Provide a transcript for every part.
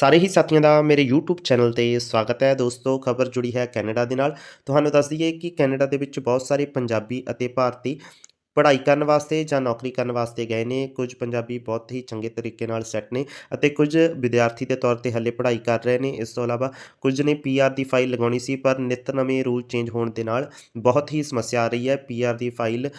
ਸਾਰੇ ਹੀ ਸਾਥੀਆਂ ਦਾ ਮੇਰੇ YouTube ਚੈਨਲ ਤੇ ਸਵਾਗਤ ਹੈ। ਦੋਸਤੋ, ਖਬਰ ਜੁੜੀ ਹੈ ਕੈਨੇਡਾ ਦੇ ਨਾਲ। ਤੁਹਾਨੂੰ ਦੱਸ ਦਈਏ ਕਿ ਕੈਨੇਡਾ ਦੇ ਵਿੱਚ ਬਹੁਤ ਸਾਰੇ ਪੰਜਾਬੀ ਅਤੇ ਭਾਰਤੀ ਪੜ੍ਹਾਈ ਕਰਨ ਵਾਸਤੇ ਜਾਂ ਨੌਕਰੀ ਕਰਨ ਵਾਸਤੇ ਗਏ ਨੇ। ਕੁਝ ਪੰਜਾਬੀ ਬਹੁਤ ਹੀ ਚੰਗੇ ਤਰੀਕੇ ਨਾਲ ਸੈੱਟ ਨੇ ਅਤੇ ਕੁਝ ਵਿਦਿਆਰਥੀ ਦੇ ਤੌਰ ਤੇ ਹੱਲੇ ਪੜ੍ਹਾਈ ਕਰ ਰਹੇ ਨੇ। ਇਸ ਤੋਂ ਇਲਾਵਾ ਕੁਝ ਨੇ ਪੀਆਰ ਦੀ ਫਾਈਲ ਲਗਾਉਣੀ ਸੀ, ਪਰ ਨਿਤ ਨਵੇਂ ਰੂਲ ਚੇਂਜ ਹੋਣ ਦੇ ਨਾਲ ਬਹੁਤ ਹੀ ਸਮੱਸਿਆ ਆ ਰਹੀ ਹੈ। ਪੀਆਰ ਦੀ ਫਾਈਲ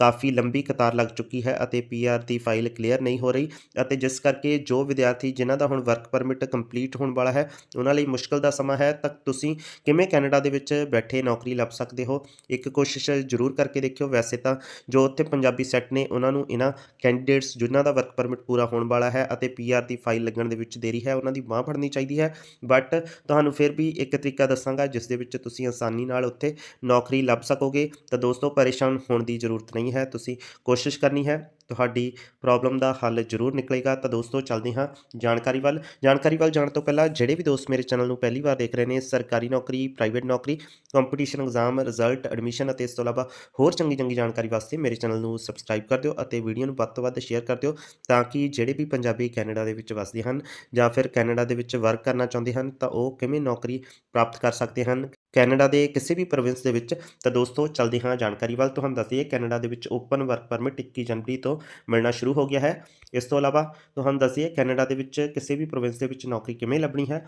ਕਾਫੀ ਲੰਬੀ ਕਤਾਰ ਲੱਗ ਚੁੱਕੀ ਹੈ ਅਤੇ ਪੀਆਰ ਦੀ ਫਾਈਲ ਕਲੀਅਰ ਨਹੀਂ ਹੋ ਰਹੀ ਅਤੇ ਜਿਸ ਕਰਕੇ ਜੋ ਵਿਦਿਆਰਥੀ ਜਿਨ੍ਹਾਂ ਦਾ ਹੁਣ ਵਰਕ ਪਰਮਿਟ ਕੰਪਲੀਟ ਹੋਣ ਵਾਲਾ ਹੈ, ਉਹਨਾਂ ਲਈ ਮੁਸ਼ਕਲ ਦਾ ਸਮਾਂ ਹੈ। ਤਾਂ ਤੁਸੀਂ ਕਿਵੇਂ ਕੈਨੇਡਾ ਦੇ ਵਿੱਚ ਬੈਠੇ ਨੌਕਰੀ ਲੱਭ ਸਕਦੇ ਹੋ? ਇੱਕ ਕੋਸ਼ਿਸ਼ ਜ਼ਰੂਰ ਕਰਕੇ ਦੇਖਿਓ। ਵੈਸੇ ਤਾਂ ਜੋ ਉੱਥੇ ਪੰਜਾਬੀ ਸੈੱਟ ਨੇ, ਉਹਨਾਂ ਨੂੰ ਇਹਨਾਂ ਕੈਂਡੀਡੇਟਸ ਜਿਨ੍ਹਾਂ ਦਾ ਵਰਕ ਪਰਮਿਟ ਪੂਰਾ ਹੋਣ ਵਾਲਾ ਹੈ ਅਤੇ ਪੀਆਰ ਦੀ ਫਾਈਲ ਲੱਗਣ ਦੇ ਵਿੱਚ ਦੇਰੀ ਹੈ, ਉਹਨਾਂ ਦੀ ਬਾਹ ਫੜਨੀ ਚਾਹੀਦੀ ਹੈ। ਬਟ ਤੁਹਾਨੂੰ ਫਿਰ ਵੀ ਇੱਕ ਤਰੀਕਾ ਦੱਸਾਂਗਾ, ਜਿਸ ਦੇ ਵਿੱਚ ਤੁਸੀਂ ਆਸਾਨੀ ਨਾਲ ਉੱਥੇ ਨੌਕਰੀ ਲੱਭ ਸਕੋਗੇ। ਤਾਂ ਦੋਸਤੋ, ਪਰੇਸ਼ਾਨ ਹੋਣ ਦੀ ਜ਼ਰੂਰਤ ਨਹੀਂ ਹੈ ਤੁਸੀਂ ਕੋਸ਼ਿਸ਼ ਕਰਨੀ ਹੈ। ਤੁਹਾਡੀ ਪ੍ਰੋਬਲਮ ਦਾ ਹੱਲ ਜ਼ਰੂਰ ਨਿਕਲੇਗਾ। ਤਾਂ ਦੋਸਤੋ, ਚੱਲਦੇ ਹਾਂ ਜਾਣਕਾਰੀ ਵੱਲ। ਜਾਣਕਾਰੀ ਵੱਲ ਜਾਣ ਤੋਂ ਪਹਿਲਾਂ ਜਿਹੜੇ ਵੀ ਦੋਸਤ ਮੇਰੇ ਚੈਨਲ ਨੂੰ ਪਹਿਲੀ ਵਾਰ ਦੇਖ ਰਹੇ ਨੇ, ਸਰਕਾਰੀ ਨੌਕਰੀ ਪ੍ਰਾਈਵੇਟ ਨੌਕਰੀ ਕੰਪੀਟੀਸ਼ਨ ਐਗਜ਼ਾਮ ਰਿਜ਼ਲਟ ਐਡਮਿਸ਼ਨ ਅਤੇ ਇਸ ਤੋਂ ਇਲਾਵਾ ਹੋਰ ਚੰਗੀ ਚੰਗੀ ਜਾਣਕਾਰੀ ਵਾਸਤੇ ਮੇਰੇ ਚੈਨਲ ਨੂੰ ਸਬਸਕ੍ਰਾਈਬ ਕਰ ਦਿਓ ਅਤੇ ਵੀਡੀਓ ਨੂੰ ਵੱਧ ਤੋਂ ਵੱਧ ਸ਼ੇਅਰ ਕਰ ਦਿਓ ਤਾਂ ਕਿ ਜਿਹੜੇ ਵੀ ਪੰਜਾਬੀ ਕੈਨੇਡਾ ਦੇ ਵਿੱਚ ਵਸਦੇ ਹਨ ਜਾਂ ਫਿਰ ਕੈਨੇਡਾ ਦੇ ਵਿੱਚ ਵਰਕ ਕਰਨਾ ਚਾਹੁੰਦੇ ਹਨ, ਤਾਂ ਉਹ ਕਿਵੇਂ ਨੌਕਰੀ ਪ੍ਰਾਪਤ ਕਰ ਸਕਦੇ ਹਨ ਕੈਨੇਡਾ ਦੇ ਕਿਸੇ ਵੀ ਪ੍ਰੋਵਿੰਸ ਦੇ ਵਿੱਚ। ਤਾਂ ਦੋਸਤੋ, ਚੱਲਦੇ ਹਾਂ ਜਾਣਕਾਰੀ ਵੱਲ। ਤੁਹਾਨੂੰ ਦੱਸ ਦਈਏ, ਕੈਨੇਡਾ ਦੇ ਵਿੱਚ ਓਪਨ ਵਰਕ ਪਰਮਿਟ 21 ਜਨਵਰੀ ਤੋਂ ਮਿਲਣਾ ਸ਼ੁਰੂ ਹੋ ਗਿਆ ਹੈ। ਇਸ ਤੋਂ ਇਲਾਵਾ ਤੁਹਾਨੂੰ ਦੱਸੀਏ, ਕੈਨੇਡਾ ਦੇ ਵਿੱਚ ਕਿਸੇ ਵੀ ਪ੍ਰੋਵਿੰਸ ਦੇ ਵਿੱਚ ਨੌਕਰੀ ਕਿਵੇਂ ਲੱਭਣੀ ਹੈ?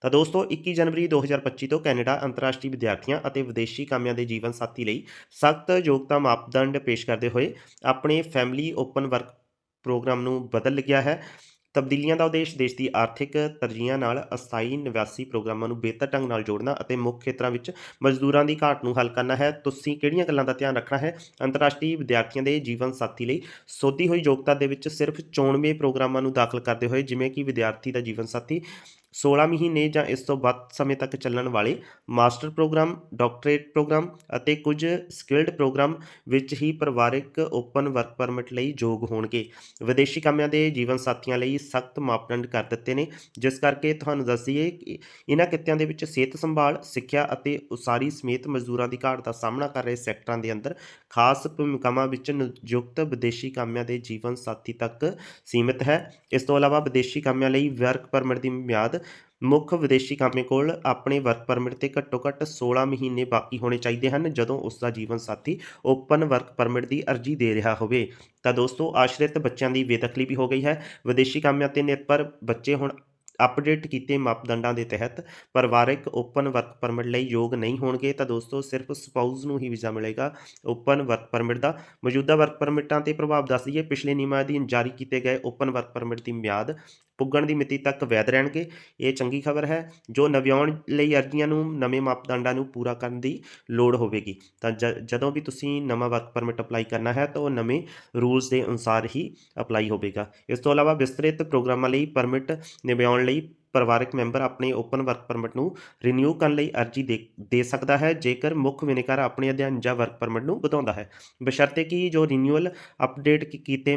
ਤਾਂ ਦੋਸਤੋ 21 ਜਨਵਰੀ 2025 ਤੋਂ ਕੈਨੇਡਾ ਅੰਤਰਰਾਸ਼ਟਰੀ ਵਿਦਿਆਰਥੀਆਂ ਅਤੇ ਵਿਦੇਸ਼ੀ ਕਾਮਿਆਂ ਦੇ ਜੀਵਨ ਸਾਥੀ ਲਈ ਸਖਤ ਯੋਗਤਾ ਮਾਪਦੰਡ ਪੇਸ਼ ਕਰਦੇ ਹੋਏ ਆਪਣੇ ਫੈਮਿਲੀ ਓਪਨ ਵਰਕ ਪ੍ਰੋਗਰਾਮ ਨੂੰ ਬਦਲ ਗਿਆ ਹੈ। ਤਬਦੀਲੀਆਂ ਦਾ ਉਦੇਸ਼ ਦੇਸ਼ ਦੀ ਆਰਥਿਕ ਤਰਜੀਹਾਂ ਨਾਲ ਅਸਥਾਈ ਨਿਵਾਸੀ ਪ੍ਰੋਗਰਾਮਾਂ ਨੂੰ ਬਿਹਤਰ ਢੰਗ ਨਾਲ ਜੋੜਨਾ ਅਤੇ ਮੁੱਖ ਖੇਤਰਾਂ ਵਿੱਚ ਮਜ਼ਦੂਰਾਂ ਦੀ ਘਾਟ ਨੂੰ ਹੱਲ ਕਰਨਾ ਹੈ। ਤੁਸੀਂ ਕਿਹੜੀਆਂ ਗੱਲਾਂ ਦਾ ਧਿਆਨ ਰੱਖਣਾ ਹੈ? ਅੰਤਰਰਾਸ਼ਟਰੀ ਵਿਦਿਆਰਥੀਆਂ ਦੇ ਜੀਵਨ ਸਾਥੀ ਲਈ ਸੋਧੀ ਹੋਈ ਯੋਗਤਾ ਦੇ ਵਿੱਚ ਸਿਰਫ ਚੋਣਵੇਂ ਪ੍ਰੋਗਰਾਮਾਂ ਨੂੰ ਦਾਖਲ ਕਰਦੇ ਹੋਏ ਜਿਵੇਂ ਕਿ ਵਿਦਿਆਰਥੀ ਦਾ ਜੀਵਨ ਸਾਥੀ 16 ਮਹੀਨੇ ਜਾਂ ਇਸ ਤੋਂ ਵੱਧ ਸਮੇਂ ਤੱਕ ਚੱਲਣ ਵਾਲੇ ਮਾਸਟਰ ਪ੍ਰੋਗਰਾਮ, ਡਾਕਟਰੇਟ ਪ੍ਰੋਗਰਾਮ ਅਤੇ ਕੁਝ ਸਕਿਲਡ ਪ੍ਰੋਗਰਾਮ ਵਿੱਚ ਹੀ ਪਰਿਵਾਰਕ ਓਪਨ ਵਰਕ ਪਰਮਿਟ ਲਈ ਯੋਗ ਹੋਣਗੇ। ਵਿਦੇਸ਼ੀ ਕਾਮਿਆਂ ਦੇ ਜੀਵਨ ਸਾਥੀਆਂ ਲਈ ਸਖਤ ਮਾਪਦੰਡ ਕਰ ਦਿੱਤੇ ਨੇ। ਜਿਸ ਕਰਕੇ ਤੁਹਾਨੂੰ ਦੱਸ ਦਈਏ ਕਿ ਇਹਨਾਂ ਕਿੱਤਿਆਂ ਦੇ ਵਿੱਚ ਸਿਹਤ ਸੰਭਾਲ, ਸਿੱਖਿਆ ਅਤੇ ਉਸਾਰੀ ਸਮੇਤ ਮਜ਼ਦੂਰਾਂ ਦੀ ਘਾਟ ਦਾ ਸਾਹਮਣਾ ਕਰ ਰਹੇ ਸੈਕਟਰਾਂ ਦੇ ਅੰਦਰ ਖਾਸ ਭੂਮਿਕਾਵਾਂ ਵਿੱਚ ਨਿਯੁਕਤ ਵਿਦੇਸ਼ੀ ਕਾਮਿਆਂ ਦੇ ਜੀਵਨ ਸਾਥੀ ਤੱਕ ਸੀਮਿਤ ਹੈ। ਇਸ ਤੋਂ ਇਲਾਵਾ ਵਿਦੇਸ਼ੀ ਕਾਮਿਆਂ ਲਈ ਵਰਕ ਪਰਮਿਟ ਦੀ ਮਿਆਦ ਮੁੱਖ ਵਿਦੇਸ਼ੀ ਕਾਮੇ ਕੋਲ ਆਪਣੇ ਵਰਕ ਪਰਮਿਟ ਤੇ ਘੱਟੋ ਘੱਟ 16 ਮਹੀਨੇ ਬਾਕੀ ਹੋਣੇ ਚਾਹੀਦੇ ਹਨ, ਜਦੋਂ ਉਸ ਦਾ ਜੀਵਨ ਸਾਥੀ ਓਪਨ ਵਰਕ ਪਰਮਿਟ ਦੀ ਅਰਜ਼ੀ ਦੇ ਰਿਹਾ ਹੋਵੇ। ਤਾਂ ਦੋਸਤੋ, ਆਸ਼ਰਿਤ ਬੱਚਿਆਂ ਦੀ ਬੇਦਖਲੀ ਵੀ ਹੋ ਗਈ ਹੈ। ਵਿਦੇਸ਼ੀ ਕਾਮਿਆਂ ਤੇ ਨਿਰਭਰ ਬੱਚੇ ਹੁਣ ਅਪਡੇਟ ਕੀਤੇ ਮਾਪਦੰਡਾਂ ਦੇ ਤਹਿਤ ਪਰਿਵਾਰਕ ਓਪਨ ਵਰਕ ਪਰਮਿਟ ਲਈ ਯੋਗ ਨਹੀਂ ਹੋਣਗੇ। ਤਾਂ ਦੋਸਤੋ, ਸਿਰਫ ਸਪਾਊਸ ਨੂੰ ਹੀ ਵੀਜ਼ਾ ਮਿਲੇਗਾ। ਓਪਨ ਵਰਕ ਪਰਮਿਟ ਦਾ ਮੌਜੂਦਾ ਵਰਕ ਪਰਮਿਟਾਂ ਤੇ ਪ੍ਰਭਾਵ ਦੱਸ ਦਈਏ। ਪਿਛਲੇ ਨਿਯਮਾਂ ਅਧੀਨ ਜਾਰੀ ਕੀਤੇ ਗਏ ਓਪਨ ਵਰਕ ਪਰਮਿਟ ਦੀ ਮਿਆਦ ਪੁੱਗਣ ਦੀ ਮਿਤੀ ਤੱਕ ਵੈਧ ਰਹਿਣਗੇ। ਇਹ ਚੰਗੀ ਖਬਰ ਹੈ, ਜੋ ਨਵਿਆਉਣ ਲਈ ਅਰਜ਼ੀਆਂ ਨੂੰ ਨਵੇਂ ਮਾਪਦੰਡਾਂ ਨੂੰ ਪੂਰਾ ਕਰਨ ਦੀ ਲੋੜ ਹੋਵੇਗੀ। ਤਾਂ ਜਦੋਂ ਵੀ ਤੁਸੀਂ ਨਵਾਂ ਵਰਕ ਪਰਮਿਟ ਅਪਲਾਈ ਕਰਨਾ ਹੈ, ਤਾਂ ਉਹ ਨਵੇਂ ਰੂਲਸ ਦੇ ਅਨੁਸਾਰ ਹੀ ਅਪਲਾਈ ਹੋਵੇਗਾ। ਇਸ ਤੋਂ ਇਲਾਵਾ ਵਿਸਤ੍ਰਿਤ ਪ੍ਰੋਗਰਾਮਾਂ ਲਈ ਪਰਮਿਟ ਨਿਭਾਉਣ ਲਈ ਪਰਿਵਾਰਕ ਮੈਂਬਰ ਆਪਣੇ ਓਪਨ ਵਰਕ ਪਰਮਿਟ ਨੂੰ ਰੀਨਿਊ ਕਰਨ ਲਈ ਅਰਜ਼ੀ ਦੇ ਦੇ ਸਕਦਾ ਹੈ, ਜੇਕਰ ਮੁੱਖ ਵਿਨੇਕਾਰ ਆਪਣੇ ਅਧਿਐਨ ਜਾਂ ਵਰਕ ਪਰਮਿਟ ਨੂੰ ਵਧਾਉਂਦਾ ਹੈ। ਬਸ਼ਰਤੇ ਕਿ ਜੋ ਰੀਨਿਊਅਲ ਅਪਡੇਟ ਕੀਤੇ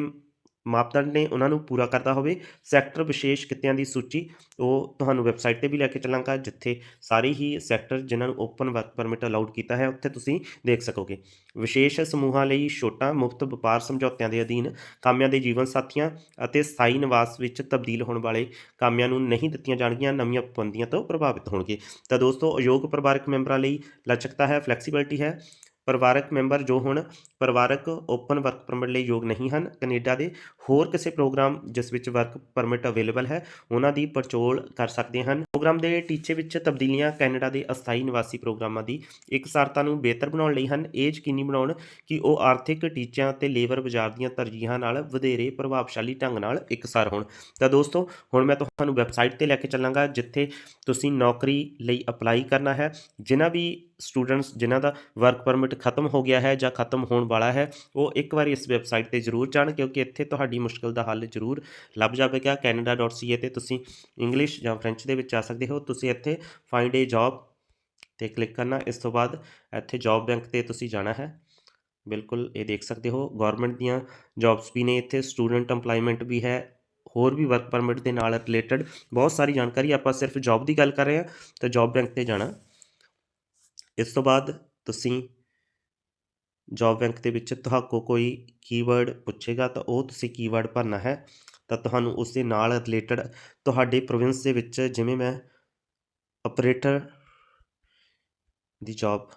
ਮਾਪਦੰਡ ਨੇ ਉਹਨਾਂ ਨੂੰ ਪੂਰਾ ਕਰਦਾ ਹੋਵੇ। ਸੈਕਟਰ ਵਿਸ਼ੇਸ਼ ਕਿੱਤਿਆਂ ਦੀ ਸੂਚੀ, ਉਹ ਤੁਹਾਨੂੰ ਵੈਬਸਾਈਟ ਤੇ ਵੀ ਲੈ ਕੇ ਚੱਲਾਂਗਾ, ਜਿੱਥੇ ਸਾਰੇ ਹੀ ਸੈਕਟਰ ਜਿਨ੍ਹਾਂ ਨੂੰ ਓਪਨ ਵਰਕ ਪਰਮਿਟ ਅਲਾਉਡ ਕੀਤਾ ਹੈ, ਉੱਥੇ ਤੁਸੀਂ ਦੇਖ ਸਕੋਗੇ। ਵਿਸ਼ੇਸ਼ ਸਮੂਹਾਂ ਲਈ ਛੋਟਾ, ਮੁਫਤ ਵਪਾਰ ਸਮਝੌਤਿਆਂ ਦੇ ਅਧੀਨ ਕਾਮਿਆਂ ਦੇ ਜੀਵਨ ਸਾਥੀਆਂ ਅਤੇ ਸਥਾਈ ਨਿਵਾਸ ਵਿੱਚ ਤਬਦੀਲ ਹੋਣ ਵਾਲੇ ਕਾਮਿਆਂ ਨੂੰ ਨਹੀਂ ਦਿੱਤੀਆਂ ਜਾਣਗੀਆਂ, ਨਵੀਆਂ ਪਾਬੰਦੀਆਂ ਤੋਂ ਪ੍ਰਭਾਵਿਤ ਹੋਣਗੇ। ਤਾਂ ਦੋਸਤੋ, ਅਯੋਗ ਪਰਿਵਾਰਕ ਮੈਂਬਰਾਂ ਲਈ ਲਚਕਤਾ ਹੈ ਫਲੈਕਸੀਬਿਲਟੀ ਹੈ। ਪਰਿਵਾਰਕ ਮੈਂਬਰ ਜੋ ਹੁਣ ਪਰਿਵਾਰਕ ਓਪਨ ਵਰਕ ਪਰਮਿਟ ਲਈ ਯੋਗ ਨਹੀਂ ਹਨ, ਕੈਨੇਡਾ ਦੇ ਹੋਰ ਕਿਸੇ ਪ੍ਰੋਗਰਾਮ ਜਿਸ ਵਿੱਚ ਵਰਕ ਪਰਮਿਟ ਅਵੇਲੇਬਲ ਹੈ, ਉਹਨਾਂ ਦੀ ਪੜਚੋਲ ਕਰ ਸਕਦੇ ਹਨ। ਪ੍ਰੋਗਰਾਮ ਦੇ ਟੀਚੇ ਵਿੱਚ ਤਬਦੀਲੀਆਂ ਕੈਨੇਡਾ ਦੇ ਅਸਥਾਈ ਨਿਵਾਸੀ ਪ੍ਰੋਗਰਾਮਾਂ ਦੀ ਇਕਸਾਰਤਾ ਨੂੰ ਬਿਹਤਰ ਬਣਾਉਣ ਲਈ ਹਨ। ਇਹ ਯਕੀਨੀ ਬਣਾਉਣ ਕਿ ਉਹ ਆਰਥਿਕ ਟੀਚਿਆਂ ਤੇ ਲੇਬਰ ਬਾਜ਼ਾਰ ਦੀਆਂ ਤਰਜੀਹਾਂ ਨਾਲ ਵਧੇਰੇ ਪ੍ਰਭਾਵਸ਼ਾਲੀ ਢੰਗ ਨਾਲ ਇਕਸਾਰ ਹੋਣ। ਤਾਂ ਦੋਸਤੋ, ਹੁਣ ਮੈਂ ਤੁਹਾਨੂੰ ਵੈਬਸਾਈਟ ਤੇ ਲੈ ਕੇ ਚੱਲਾਂਗਾ, ਜਿੱਥੇ ਤੁਸੀਂ ਨੌਕਰੀ ਲਈ ਅਪਲਾਈ ਕਰਨਾ ਹੈ। ਜਿਨ੍ਹਾਂ ਵੀ ਸਟੂਡੈਂਟਸ ਜਿਨ੍ਹਾਂ ਦਾ ਵਰਕ ਪਰਮਿਟ ਖਤਮ ਹੋ ਗਿਆ ਹੈ ਜਾਂ ਖਤਮ ਹੋਣ ਵਾਲਾ ਹੈ, ਉਹ ਇੱਕ ਵਾਰੀ ਇਸ ਵੈਬਸਾਈਟ ਤੇ ਜ਼ਰੂਰ ਜਾਣ ਕਿਉਂਕਿ ਇੱਥੇ ਤੁਹਾਡੀ ਮੁਸ਼ਕਲ ਦਾ ਹੱਲ ਜ਼ਰੂਰ ਲੱਭ ਜਾਵੇਗਾ। canada.ca ਤੇ ਤੁਸੀਂ ਇੰਗਲਿਸ਼ ਜਾਂ ਫ੍ਰੈਂਚ ਦੇ ਵਿੱਚ ਆ ਸਕਦੇ ਹੋ। ਤੁਸੀਂ ਇੱਥੇ ਫਾਈਂਡ ਏ ਜੌਬ ਤੇ ਕਲਿੱਕ ਕਰਨਾ। ਇਸ ਤੋਂ ਬਾਅਦ ਇੱਥੇ ਜੌਬ ਬੈਂਕ ਤੇ ਤੁਸੀਂ ਜਾਣਾ ਹੈ। ਬਿਲਕੁਲ ਇਹ ਦੇਖ ਸਕਦੇ ਹੋ। ਗਵਰਨਮੈਂਟ ਦੀਆਂ ਜੌਬਸ ਵੀ ਨੇ ਇੱਥੇ। ਸਟੂਡੈਂਟ EMPLOYMENT ਵੀ ਹੈ। ਹੋਰ ਵੀ ਵਰਕ ਪਰਮਿਟ ਦੇ ਨਾਲ ਰਿਲੇਟਡ ਬਹੁਤ ਸਾਰੀ ਜਾਣਕਾਰੀ। ਆਪਾਂ ਸਿਰਫ ਜੌਬ ਦੀ ਗੱਲ ਕਰ ਰਹੇ ਹਾਂ, ਤਾਂ ਜੌਬ ਬੈਂਕ ਤੇ ਜਾਣਾ। ਇਸ ਤੋਂ ਬਾਅਦ ਤੁਸੀਂ ਜੋਬ ਬੈਂਕ ਦੇ ਵਿੱਚ ਤੁਹਾਕੋ ਕੋਈ ਕੀਵਰਡ ਪੁੱਛੇਗਾ ਤਾਂ ਉਹ ਤੁਸੀਂ ਕੀਵਰਡ ਭਰਨਾ ਹੈ, ਤਾਂ ਤੁਹਾਨੂੰ ਉਸ ਦੇ ਨਾਲ ਰਿਲੇਟਡ ਤੁਹਾਡੇ ਪ੍ਰੋਵਿੰਸ ਦੇ ਵਿੱਚ ਜਿਵੇਂ ਮੈਂ ਆਪਰੇਟਰ ਦੀ ਜੌਬ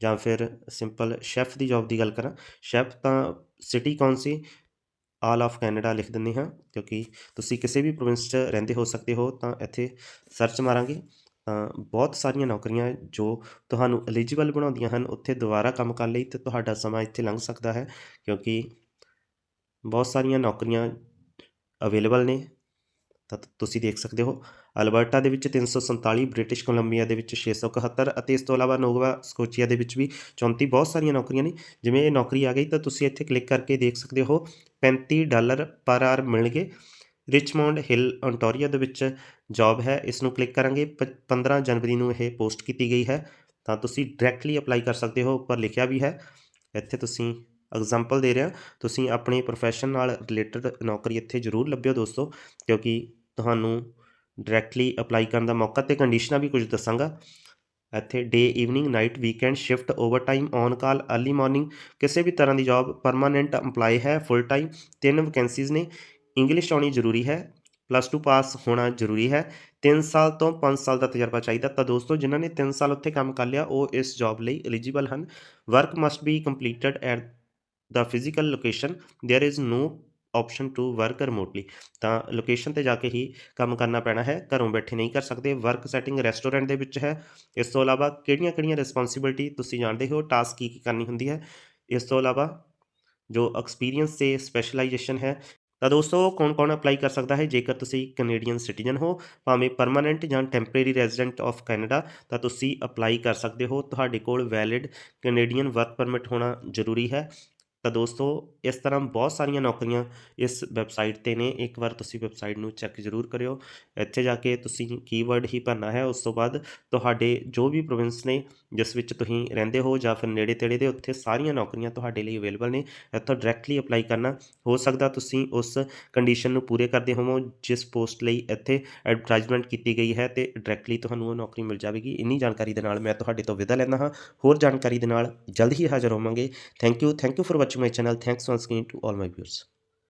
ਜਾਂ ਫਿਰ ਸਿੰਪਲ ਸ਼ੈਫ ਦੀ ਜੌਬ ਦੀ ਗੱਲ ਕਰਾਂ ਸ਼ੈਫ ਤਾਂ ਸਿਟੀ ਕੌਣ ਸੀ? ਆਲ ਆਫ ਕੈਨੇਡਾ ਲਿਖ ਦਿੰਦੇ ਹਾਂ ਕਿਉਂਕਿ ਤੁਸੀਂ ਕਿਸੇ ਵੀ ਪ੍ਰੋਵਿੰਸ 'ਚ ਰਹਿੰਦੇ ਹੋ ਸਕਦੇ ਹੋ ਤਾਂ ਇੱਥੇ ਸਰਚ ਮਾਰਾਂਗੇ। ਬਹੁਤ ਸਾਰੀਆਂ ਨੌਕਰੀਆਂ ਜੋ ਤੁਹਾਨੂੰ ਐਲੀਜੀਬਲ ਬਣਾਉਂਦੀਆਂ ਹਨ, ਉੱਥੇ ਦੁਬਾਰਾ ਕੰਮ ਕਰਨ ਲਈ ਤੇ ਤੁਹਾਡਾ ਸਮਾਂ ਇੱਥੇ ਲੰਘ ਸਕਦਾ ਹੈ, ਕਿਉਂਕਿ ਬਹੁਤ ਸਾਰੀਆਂ ਨੌਕਰੀਆਂ ਅਵੇਲੇਬਲ ਨੇ। ਤਾਂ ਤੁਸੀਂ ਦੇਖ ਸਕਦੇ ਹੋ, ਅਲਬਰਟਾ ਦੇ ਵਿੱਚ 347 ਬ੍ਰਿਟਿਸ਼ ਕੋਲੰਬੀਆ ਦੇ ਵਿੱਚ 671 ਅਤੇ ਇਸ ਤੋਂ ਇਲਾਵਾ ਨੋਵਾ ਸਕੋਚੀਆ ਦੇ ਵਿੱਚ ਵੀ 34 ਬਹੁਤ ਸਾਰੀਆਂ ਨੌਕਰੀਆਂ ਨੇ। ਜਿਵੇਂ ਇਹ ਨੌਕਰੀ ਆ ਗਈ ਤਾਂ ਤੁਸੀਂ ਇੱਥੇ ਕਲਿੱਕ ਕਰਕੇ ਦੇਖ ਸਕਦੇ ਹੋ 35 ਡਾਲਰ ਪਰ ਆਰ ਮਿਲਣਗੇ ਰਿਚਮੌਂਡ ਹਿੱਲ ontario ਦੇ ਵਿੱਚ ਜੌਬ ਹੈ। ਇਸ ਨੂੰ ਕਲਿੱਕ ਕਰਾਂਗੇ। ਪ- 15 ਜਨਵਰੀ ਨੂੰ ਇਹ ਪੋਸਟ ਕੀਤੀ ਗਈ ਹੈ। ਤਾਂ ਤੁਸੀਂ ਡਾਇਰੈਕਟਲੀ ਅਪਲਾਈ ਕਰ ਸਕਦੇ ਹੋ। ਉੱਪਰ ਲਿਖਿਆ ਵੀ ਹੈ। ਇੱਥੇ ਤੁਸੀਂ ਐਗਜ਼ਾਮਪਲ ਦੇ ਰਿਹਾ ਤੁਸੀਂ ਆਪਣੇ ਪ੍ਰੋਫੈਸ਼ਨ ਨਾਲ ਰਿਲੇਟਡ ਨੌਕਰੀ ਇੱਥੇ ਜ਼ਰੂਰ ਲੱਭਿਓ ਦੋਸਤੋ। ਕਿਉਂਕਿ ਤੁਹਾਨੂੰ ਡਾਇਰੈਕਟਲੀ ਅਪਲਾਈ ਕਰਨ ਦਾ ਮੌਕਾ ਤੇ ਕੰਡੀਸ਼ਨਾਂ ਵੀ ਕੁਝ ਦੱਸਾਂਗਾ। ਇੱਥੇ day evening night weekend shift overtime on call early morning ਕਿਸੇ ਵੀ ਤਰ੍ਹਾਂ ਦੀ ਜੌਬ ਪਰਮਾਨੈਂਟ EMPLOYE ਹੈ। ਫੁੱਲ ਟਾਈਮ ਤਿੰਨ ਵੈਕੈਂਸੀਜ਼ ਨੇ। ਇੰਗਲਿਸ਼ ਆਉਣੀ ਜ਼ਰੂਰੀ ਹੈ ਪਲੱਸ 2 ਪਾਸ ਹੋਣਾ ਜ਼ਰੂਰੀ ਹੈ 3 ਸਾਲ ਤੋਂ 5 ਸਾਲ ਦਾ ਤਜਰਬਾ ਚਾਹੀਦਾ ਤਾਂ ਦੋਸਤੋ ਜਿਨ੍ਹਾਂ ਨੇ 3 ਸਾਲ ਉੱਥੇ ਕੰਮ ਕਰ ਲਿਆ ਉਹ ਇਸ ਜੌਬ ਲਈ ਐਲੀਜੀਬਲ ਹਨ work must be completed at the physical location there is no option to work remotely ਤਾਂ ਲੋਕੇਸ਼ਨ ਤੇ ਜਾ ਕੇ ਹੀ ਕੰਮ ਕਰਨਾ ਪੈਣਾ ਹੈ ਘਰੋਂ ਬੈਠੇ ਨਹੀਂ ਕਰ ਸਕਦੇ ਵਰਕ ਸੈਟਿੰਗ ਰੈਸਟੋਰੈਂਟ ਦੇ ਵਿੱਚ ਹੈ ਇਸ ਤੋਂ ਇਲਾਵਾ ਕਿਹੜੀਆਂ-ਕਿਹੜੀਆਂ ਰਿਸਪੌਂਸਿਬਿਲਟੀ ਤੁਸੀਂ ਜਾਣਦੇ ਹੋ ਟਾਸਕ ਕੀ ਕੀ ਕਰਨੀ ਹੁੰਦੀ ਹੈ ਇਸ ਤੋਂ ਇਲਾਵਾ ਜੋ ਐਕਸਪੀਰੀਅੰਸ ਤੇ ਸਪੈਸ਼ਲਾਈਜੇਸ਼ਨ ਹੈ ਤਾਂ ਦੋਸਤੋ, ਕੌਣ-ਕੌਣ ਅਪਲਾਈ ਕਰ ਸਕਦਾ ਹੈ? ਜੇਕਰ ਤੁਸੀਂ ਕੈਨੇਡੀਅਨ ਸਿਟੀਜ਼ਨ ਹੋ, ਭਾਵੇਂ ਪਰਮਾਨੈਂਟ ਜਾਂ ਟੈਂਪਰੇਰੀ ਰੈਜ਼ੀਡੈਂਟ ਆਫ ਕੈਨੇਡਾ ਤਾਂ ਤੁਸੀਂ ਅਪਲਾਈ ਕਰ ਸਕਦੇ ਹੋ। ਤੁਹਾਡੇ ਕੋਲ ਵੈਲਿਡ ਕੈਨੇਡੀਅਨ ਵਰਕ ਪਰਮਿਟ ਹੋਣਾ ਜ਼ਰੂਰੀ ਹੈ। ਤਾਂ ਦੋਸਤੋ, ਇਸ ਤਰ੍ਹਾਂ ਬਹੁਤ ਸਾਰੀਆਂ ਨੌਕਰੀਆਂ ਇਸ ਵੈਬਸਾਈਟ ਤੇ ਨੇ। ਇੱਕ ਵਾਰ ਤੁਸੀਂ ਵੈਬਸਾਈਟ ਨੂੰ ਚੈੱਕ ਜ਼ਰੂਰ ਕਰਿਓ। ਇੱਥੇ ਜਾ ਕੇ ਤੁਸੀਂ ਕੀਵਰਡ ਹੀ ਭਰਨਾ ਹੈ। ਉਸ ਤੋਂ ਬਾਅਦ ਤੁਹਾਡੇ ਜੋ ਵੀ ਪ੍ਰੋਵਿੰਸ ਨੇ, ਜਿਸ ਵਿੱਚ ਤੁਸੀਂ ਰਹਿੰਦੇ ਹੋ ਜਾਂ ਫਿਰ ਨੇੜੇ ਤੇੜੇ ਦੇ, ਉੱਥੇ ਸਾਰੀਆਂ ਨੌਕਰੀਆਂ ਤੁਹਾਡੇ ਲਈ ਅਵੇਲੇਬਲ ਨੇ। ਇੱਥੋਂ ਡਾਇਰੈਕਟਲੀ ਅਪਲਾਈ ਕਰਨਾ। ਹੋ ਸਕਦਾ ਤੁਸੀਂ ਉਸ ਕੰਡੀਸ਼ਨ ਨੂੰ ਪੂਰੇ ਕਰਦੇ ਹੋਵੋ, ਜਿਸ ਪੋਸਟ ਲਈ ਇੱਥੇ ਐਡਵਰਟਾਈਜ਼ਮੈਂਟ ਕੀਤੀ ਗਈ ਹੈ ਤੇ ਡਾਇਰੈਕਟਲੀ ਤੁਹਾਨੂੰ ਉਹ ਨੌਕਰੀ ਮਿਲ ਜਾਵੇਗੀ। ਇੰਨੀ ਜਾਣਕਾਰੀ ਦੇ ਨਾਲ ਮੈਂ ਤੁਹਾਡੇ ਤੋਂ ਵਿਦਾ ਲੈਂਦਾ ਹਾਂ। ਹੋਰ ਜਾਣਕਾਰੀ ਦੇ ਨਾਲ ਜਲਦ ਹੀ ਹਾਜ਼ਰ ਹੋਵਾਂਗੇ। Thank you thank you for watching my channel. Thanks once again to all my viewers.